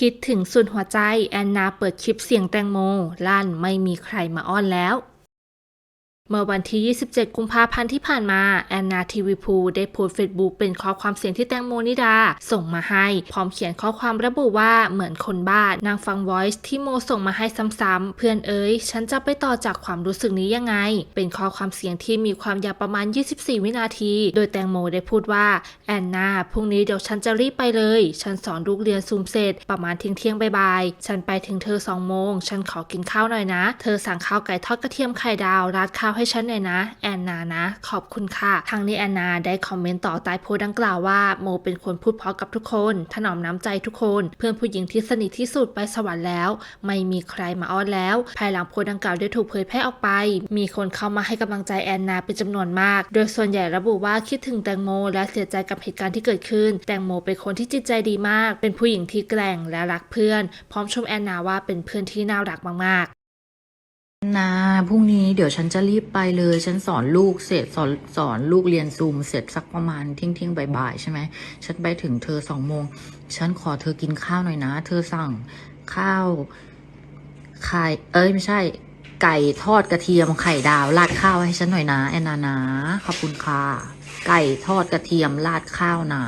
คิดถึงสุดหัวใจแอนนาเปิดคลิปเสียงแตงโม ลั่นไม่มีใครมาอ้อนแล้ว เมื่อวันที่ 27 กุมภาพันธ์ที่ผ่านมา แอนนาทีวีพูได้โพสต์เฟซบุ๊กเป็นข้อความเสียงที่แตงโมนิดา ส่งมาให้ พร้อมเขียนข้อความระบุว่าเหมือนคนบ้านางฟัง voice ที่โมส่งมาให้ซ้ำๆ เพื่อนเอ๋ย ฉันจะไปต่อจากความรู้สึกนี้ยังไง เป็นข้อความเสียงที่มีความยาวประมาณ 24 วินาที โดยแตงโมได้พูดว่า แอนนาพรุ่งนี้เดี๋ยวฉันจะรีบไปเลย ฉันสอนลูกเรียนซูมเสร็จประมาณเที่ยงเที่ยงๆบ่ายๆฉันไปถึงเธอสองโมงฉันขอกินข้าวหน่อยนะ เธอสั่งข้าวไก่ทอดกระเทียมไข่ดาวราดข้าวให้ฉันหน่อยนะ แอนนานะ ขอบคุณค่ะ ทางนี้แอนนาได้คอมเมนต์ต่อใต้โพสดังกล่าวว่าโมเป็นคนพูดเพราะกับทุกคน ถนอมน้ำใจทุกคน เพื่อนผู้หญิงที่สนิทที่สุดไปสวรรค์แล้ว ไม่มีใครมาอ้อนแล้ว ภายหลังโพสดังกล่าวได้ถูกเผยแพร่ออกไป มีคนเข้ามาให้กำลังใจแอนนาเป็นจำนวนมาก โดยส่วนใหญ่ระบุว่าคิดถึงแตงโม และเสียใจกับเหตุการณ์ที่เกิดขึ้น แตงโมเป็นคนที่จิตใจดีมาก เป็นผู้หญิงที่แกร่งและรักเพื่อน พร้อมชมแอนนาว่าเป็นเพื่อนที่น่ารักมากๆ นะพรุ่งนี้เดี๋ยวฉันจะรีบไปเลย ฉันสอนลูกเสร็จสอนสอนลูกเรียนซูมเสร็จสักประมาณเที่ยงเที่ยงบ่ายๆใช่ไหมฉันไปถึงเธอสองโมง ฉันขอเธอกินข้าวหน่อยนะ เธอสั่งข้าวไข่เอ้ยไม่ใช่ ไก่ทอดกระเทียมไข่ดาวราดข้าวให้ฉันหน่อยนะแอนนานะขอบคุณค่ะไก่ทอดกระเทียมราดข้าวนะ